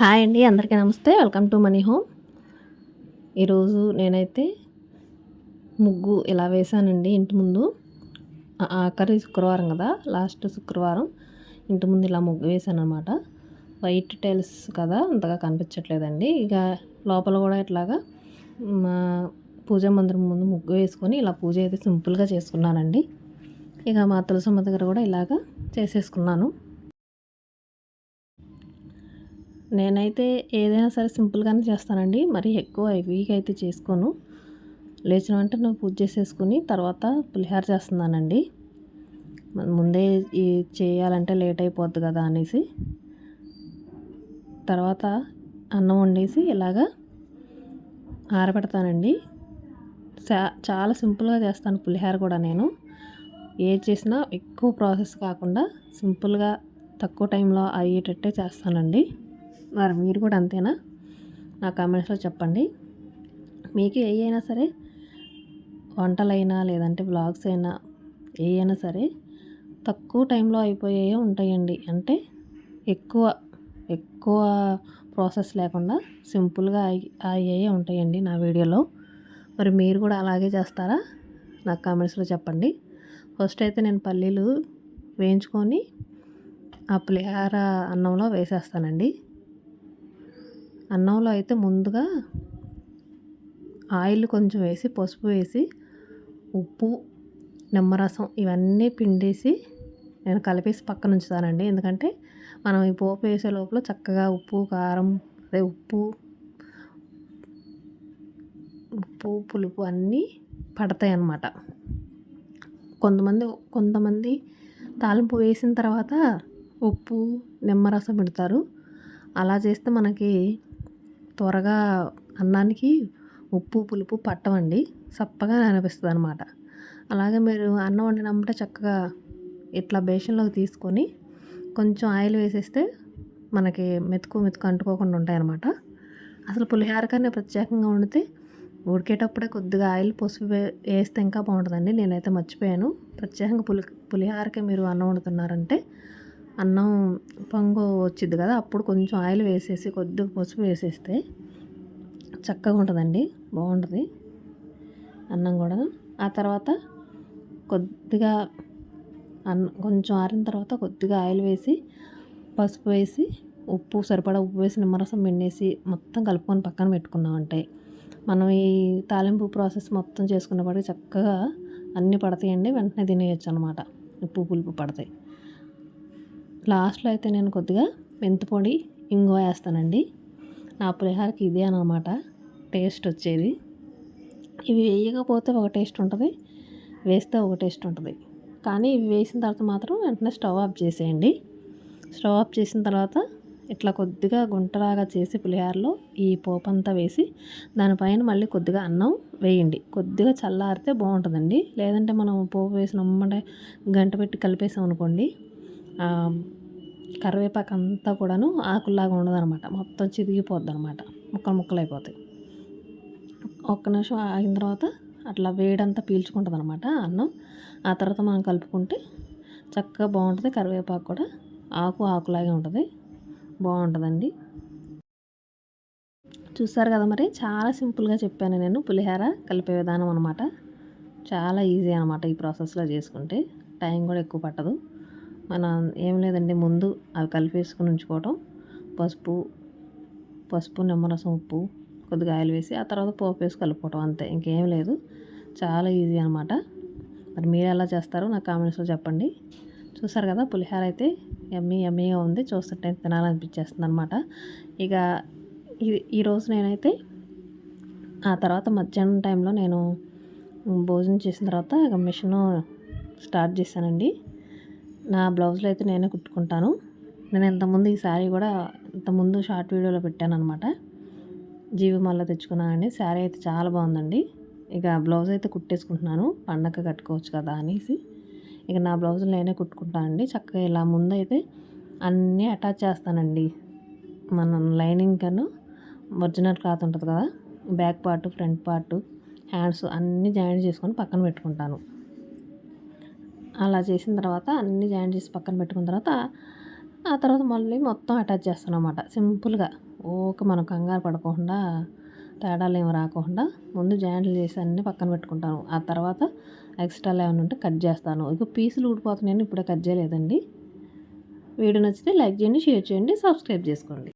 Hi అండి అందరికీ నమస్తే. Welcome to Mani home. ఈరోజు నేనైతే ముగ్గు ఇలా వేశానండి ఇంటి ముందు. ఆఖరి శుక్రవారం కదా లాస్ట్ శుక్రవారం ఇంటి ముందు ఇలా ముగ్గు వేశాను అనమాట వైట్ టైల్స్ కదా అంతగా కనిపించట్లేదండి. ఇక లోపల కూడా ఇట్లాగా మా పూజా మందిరం ముందు ముగ్గు వేసుకొని ఇలా పూజ అయితే సింపుల్గా చేసుకున్నానండి. ఇక మా తులసమ్మ దగ్గర కూడా ఇలాగా చేసేసుకున్నాను. నేనైతే ఏదైనా సరే సింపుల్గానే చేస్తానండి. మరి ఎక్కువ హెవీగా అయితే చేసుకోను. లేచిన వెంటనే పూజ చేసేసుకుని తర్వాత పులిహార చేస్తున్నానండి. ముందే ఈ చేయాలంటే లేట్ అయిపోద్ది కదా అనేసి. తర్వాత అన్నం వండేసి ఇలాగా ఆరబెడతానండి. చాలా సింపుల్గా చేస్తాను పులిహార కూడా నేను. ఏది చేసినా ఎక్కువ ప్రాసెస్ కాకుండా సింపుల్గా తక్కువ టైంలో అయ్యేటట్టే చేస్తానండి. మరి మీరు కూడా అంతేనా? నా కామెంట్స్లో చెప్పండి. మీకు ఏ అయినా సరే వంటలైనా లేదంటే బ్లాగ్స్ అయినా ఏ అయినా సరే తక్కువ టైంలో అయిపోయే ఉంటాయండి. అంటే ఎక్కువ ఎక్కువ ప్రాసెస్ లేకుండా సింపుల్గా అయ్యి అయ్యే ఉంటాయండి నా వీడియోలో. మరి మీరు కూడా అలాగే చేస్తారా? నాకు కామెంట్స్లో చెప్పండి. ఫస్ట్ అయితే నేను పల్లీలు వేయించుకొని ఆ పులిహార అన్నంలో వేసేస్తానండి. అన్నంలో అయితే ముందుగా ఆయిల్ కొంచెం వేసి పసుపు వేసి ఉప్పు నిమ్మరసం ఇవన్నీ పిండేసి నేను కలిపేసి పక్కన ఉంచుతానండి. ఎందుకంటే మనం ఈ పోపు వేసే లోపల చక్కగా ఉప్పు కారం అదే ఉప్పు ఉప్పు పులుపు అన్నీ పడతాయి అన్నమాట. కొంతమంది కొంతమంది తాలింపు వేసిన తర్వాత ఉప్పు నిమ్మరసం పెడతారు. అలా చేస్తే మనకి త్వరగా అన్నానికి ఉప్పు పులుపు పట్టవండి చప్పగా అనిపిస్తుంది అనమాట అలాగే మీరు అన్నం వండినప్పుడే చక్కగా ఇట్లా బేషన్లోకి తీసుకొని కొంచెం ఆయిల్ వేసేస్తే మనకి మెతుకు మెతుకు అంటుకోకుండా ఉంటాయన్నమాట. అసలు పులిహోరకనే ప్రత్యేకంగా వండితే ఉడికేటప్పుడే కొద్దిగా ఆయిల్ పసుపు వేస్తే ఇంకా బాగుంటుందండి. నేనైతే మర్చిపోయాను. ప్రత్యేకంగా పులి పులిహోరకే మీరు అన్నం వండుతున్నారంటే అన్నం పొంగు వచ్చింది కదా అప్పుడు కొంచెం ఆయిల్ వేసేసి కొద్దిగా పసుపు వేసేస్తే చక్కగా ఉంటుందండి బాగుంటుంది అన్నం కూడా. ఆ తర్వాత కొద్దిగా అన్నం కొంచెం ఆరిన తర్వాత కొద్దిగా ఆయిల్ వేసి పసుపు వేసి ఉప్పు సరిపడా ఉప్పు వేసి నిమ్మరసం పిండేసి మొత్తం కలుపుకొని పక్కన పెట్టుకున్నామంటే మనం ఈ తాలింపు ప్రాసెస్ మొత్తం చేసుకున్నప్పటికీ చక్కగా అన్నీ పడతాయండి వెంటనే తినేయచ్చు అనమాట ఉప్పు పులుపు పడతాయి. లాస్ట్లో అయితే నేను కొద్దిగా మెంతిపొడి ఇంగువ వేస్తానండి. నా పులిహోరకి ఇదే అనమాట టేస్ట్ వచ్చేది. ఇవి వేయకపోతే ఒక టేస్ట్ ఉంటుంది వేస్తే ఒక టేస్ట్ ఉంటుంది. కానీ ఇవి వేసిన తర్వాత మాత్రం వెంటనే స్టవ్ ఆఫ్ చేసేయండి. స్టవ్ ఆఫ్ చేసిన తర్వాత ఇట్లా కొద్దిగా గుంటలాగా చేసి పులిహోరలో ఈ పోపు అంతా వేసి దానిపైన మళ్ళీ కొద్దిగా అన్నం వేయండి. కొద్దిగా చల్లారితే బాగుంటుందండి. లేదంటే మనం పోపు వేసిన గంట పెట్టి కలిపేసాం అనుకోండి కరివేపాకు అంతా కూడాను ఆకుల్లాగా ఉండదనమాట మొత్తం చిరిగిపోద్ది అనమాట ముక్కలు ముక్కలు అయిపోతాయి ఒక్క నిమిషం ఆగిన తర్వాత అట్లా వేడంతా పీల్చుకుంటుంది అనమాట అన్నం. ఆ తర్వాత మనం కలుపుకుంటే చక్కగా బాగుంటుంది. కరివేపాకు కూడా ఆకు ఆకులాగే ఉంటుంది. బాగుంటుందండి. చూసారు కదా మరి? చాలా సింపుల్గా చెప్పాను నేను. పులిహోర కలిపే విధానం అనమాట చాలా ఈజీ అనమాట ఈ ప్రాసెస్లో చేసుకుంటే. టైం కూడా ఎక్కువ పట్టదు. మనం ఏం లేదండి ముందు అవి కలిపేసుకుని ఉంచుకోవటం. పసుపు పసుపు నిమ్మరసం ఉప్పు కొద్దిగా ఆయిల్ వేసి ఆ తర్వాత పోపు వేసి కలుపుకోవటం అంతే. ఇంకేం లేదు. చాలా ఈజీ అనమాట మరి మీరు ఎలా చేస్తారో నాకు కామెంట్స్లో చెప్పండి. చూసారు కదా పులిహోర అయితే ఎమ్మీ ఎమ్మీగా ఉంది. చూస్తుంటే తినాలనిపించేస్తుంది అనమాట ఇక ఈ ఈరోజు నేనైతే ఆ తర్వాత మధ్యాహ్నం టైంలో నేను భోజనం చేసిన తర్వాత ఇక మిషన్ స్టార్ట్ చేశానండి. నా బ్లౌజ్లు అయితే నేనే కుట్టుకుంటాను. నేను ఇంతకుముందు ఈ శారీ కూడా ఇంతకుముందు షార్ట్ వీడియోలో పెట్టాను అనమాట జీవి మళ్ళీ తెచ్చుకున్నానండి శారీ అయితే చాలా బాగుందండి. ఇక బ్లౌజ్ అయితే కుట్టేసుకుంటున్నాను. పండగ కట్టుకోవచ్చు కదా అనేసి. ఇక నా బ్లౌజులు నేనే కుట్టుకుంటానండి చక్కగా ఇలా ముందు అయితే అన్నీ అటాచ్ చేస్తానండి. మన లైనింగ్ కను ఒరిజినల్ క్లాత్ ఉంటుంది కదా. Back part front part hands అన్నీ జాయింట్ చేసుకొని పక్కన పెట్టుకుంటాను. అలా చేసిన తర్వాత అన్నీ జాయింట్ చేసి పక్కన పెట్టుకున్న తర్వాత ఆ తర్వాత మళ్ళీ మొత్తం అటాచ్ చేస్తాను అనమాట సింపుల్గా. ఓకే మనం కంగారు పడకుండా తేడాలు ఏమి రాకుండా ముందు జాయింట్లు చేసి అన్నీ పక్కన పెట్టుకుంటాను. ఆ తర్వాత ఎక్స్ట్రాలు ఏమైనా ఉంటే కట్ చేస్తాను. ఇక పీసులు ఊడిపోతున్నాయని ఇప్పుడే కట్ చేయలేదండి. వీడియో నచ్చితే లైక్ చేయండి షేర్ చేయండి సబ్స్క్రైబ్ చేసుకోండి.